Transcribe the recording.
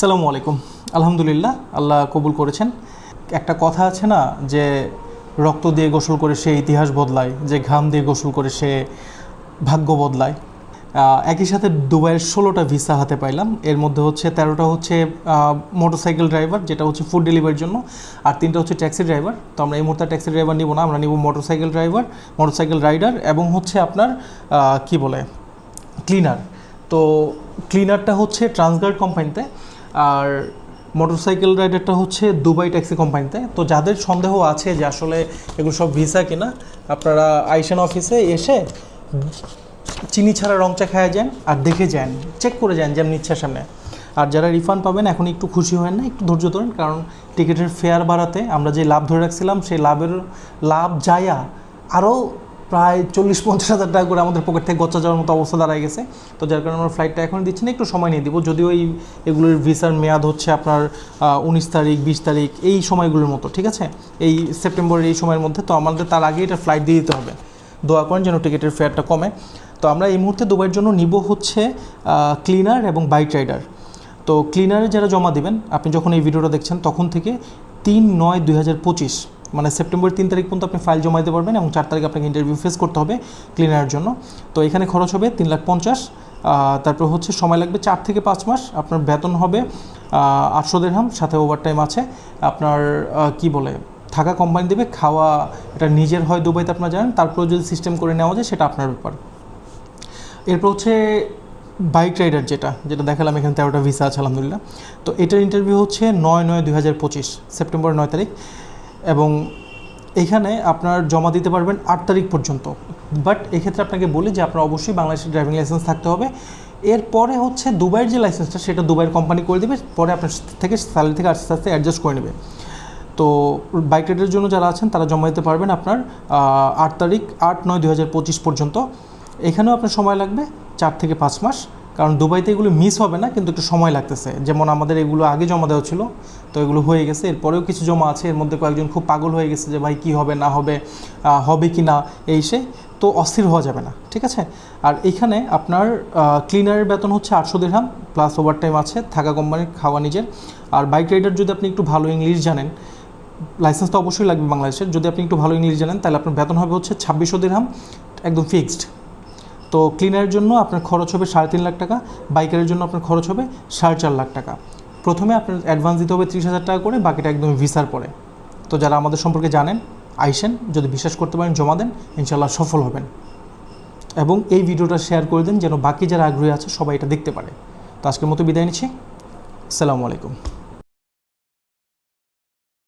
সালামু আলাইকুম। আলহামদুলিল্লাহ, আল্লাহ কবুল করেছেন। একটা কথা আছে না, যে রক্ত দিয়ে গোসল করে সে ইতিহাস বদলায়, যে ঘাম দিয়ে গোসল করে সে ভাগ্য বদলায়। একই সাথে দুবাইয়ের ষোলোটা ভিসা হাতে পাইলাম। এর মধ্যে হচ্ছে তেরোটা হচ্ছে মোটরসাইকেল ড্রাইভার, যেটা হচ্ছে ফুড ডেলিভারির জন্য, আর তিনটা হচ্ছে ট্যাক্সি ড্রাইভার। তো আমরা এই মুহূর্তে ট্যাক্সি ড্রাইভার নিব না, আমরা নিব মোটরসাইকেল ড্রাইভার, মোটরসাইকেল রাইডার এবং হচ্ছে আপনার কি বলে, ক্লিনার। তো ক্লিনারটা হচ্ছে ট্রান্সগার্ড কোম্পানিতে আর মোটরসাইকেল রাইডারটা হচ্ছে দুবাই ট্যাক্সি কোম্পানিতে তো যাদের সন্দেহ আছে যে আসলে এগুলো সব ভিসা কিনা, আপনারা আইসেন অফিসে এসে চিনি ছাড়া রং চা খাওয়া যান আর দেখে যান চেক করে যান যেমন ইচ্ছার সামনে। আর যারা রিফান্ড পাবেন এখন একটু খুশি হন না একটু ধৈর্য ধরেন, কারণ টিকিটের ফেয়ার বাড়াতে আমরা যে লাভ ধরে রাখছিলাম, সেই লাভের লাভ যায়া আরও প্রায় চল্লিশ, পঞ্চাশ হাজার টাকা করে আমাদের পকেট থেকে গচ্চা যাওয়ার মতো অবস্থা দাঁড়ায় গেছে। তো যার কারণে আমরা ফ্লাইটটা এখন দিচ্ছি না, একটু সময় নিয়ে দিব। যদিও এই, এগুলোর ভিসার মেয়াদ হচ্ছে আপনার উনিশ তারিখ, বিশ তারিখ, এই সময়গুলোর মতো, ঠিক আছে? এই সেপ্টেম্বরের এই সময়ের মধ্যে, তো আমাদের তার আগে এটা ফ্লাইট দিয়ে দিতে হবে। দোয়া করেন যেন টিকিটের ফেয়ারটা কমে। তো আমরা এই মুহূর্তে দুবাইয়ের জন্য নিব হচ্ছে ক্লিনার এবং বাইক রাইডার তো ক্লিনারে যারা জমা দিবেন, আপনি যখন এই ভিডিওটা দেখছেন, তখন থেকে তিন নয় দুই হাজার পঁচিশ মানে সেপ্টেম্বর তিন তারিখ পর্যন্ত আপনি ফাইল জমা দিতে পারবেন এবং চার তারিখ আপনাকে ইন্টারভিউ ফেস করতে হবে ক্লিনারের জন্য। তো এখানে খরচ হবে তিন লাখ পঞ্চাশ। তারপর হচ্ছে সময় লাগবে চার থেকে পাঁচ মাস। আপনার বেতন হবে আটশো দেড়হাম সাথে ওভারটাইম আছে। আপনার কি বলে, থাকা কোম্পানি দেবে, খাওয়া এটা নিজের হয় দুবাইতে আপনারা জানেন তারপরে যদি সিস্টেম করে নেওয়া যায় সেটা আপনার ব্যাপার। এরপর হচ্ছে বাইক রাইডার যেটা যেটা দেখালাম এখানে তেরোটা ভিসা আছে, আলহামদুলিল্লাহ। তো এটার ইন্টারভিউ হচ্ছে নয় নয় দুই হাজার পঁচিশ সেপ্টেম্বর নয় তারিখ। এবং এখানে আপনার জমা দিতে পারবেন আট তারিখ পর্যন্ত। বাট এক্ষেত্রে আপনাকে বলি যে আপনার অবশ্যই বাংলাদেশের ড্রাইভিং লাইসেন্স থাকতে হবে। এরপরে হচ্ছে দুবাইয়ের যে লাইসেন্সটা সেটা দুবাইয়ের কোম্পানি করে দেবে। পরে আপনার থেকে স্যালারি থেকে আস্তে আস্তে অ্যাডজাস্ট করে নেবে। তো বাইক রাইডের জন্য যারা আছেন, তারা জমা দিতে পারবেন আপনার আট তারিখ আট নয় দু পর্যন্ত। এখানেও আপনার সময় লাগবে চার থেকে পাঁচ মাস। কারণ দুবাইতে এগুলো মিস হবে না, কিন্তু একটু সময় লাগতেছে। যেমন আমাদের এগুলো আগে জমা দেওয়া ছিল, তো এগুলো হয়ে গেছে। এরপরেও কিছু জমা আছে, এর মধ্যে কয়েকজন খুব পাগল হয়ে গেছে যে, ভাই, কী হবে, না হবে হবে কি না? এই সে, তো অস্থির হওয়া যাবে না, ঠিক আছে? আর এখানে আপনার ক্লিনারের বেতন হচ্ছে আটশো দিরহাম প্লাস ওভারটাইম আছে, থাকা কোম্পানির খাওয়া নিজের। আর বাইক রাইডার যদি আপনি একটু ভালো ইংলিশ জানেন লাইসেন্স তো অবশ্যই লাগবে বাংলাদেশের, যদি আপনি একটু ভালো ইংলিশ জানেন, তাহলে আপনার বেতন হবে হচ্ছে ছাব্বিশশো দিরহাম একদম ফিক্সড তো ক্লিনারের জন্য আপনার খরচ হবে সাড়ে তিন লাখ টাকা বাইকারের জন্য আপনার খরচ হবে সাড়ে চার লাখ টাকা। প্রথমে আপনার অ্যাডভান্স দিতে হবে ত্রিশ হাজার টাকা করে, বাকিটা একদম ভিসার পরে। তো যারা আমাদের সম্পর্কে জানেন, আইসেন, যদি বিশ্বাস করতে পারেন, জমা দেন ইনশাল্লাহ সফল হবেন। এবং এই ভিডিওটা শেয়ার করে দেন, যেন বাকি যারা আগ্রহী আছে, সবাই এটা দেখতে পারে। তো আজকের মতো বিদায় নিচ্ছি। আসসালামু আলাইকুম।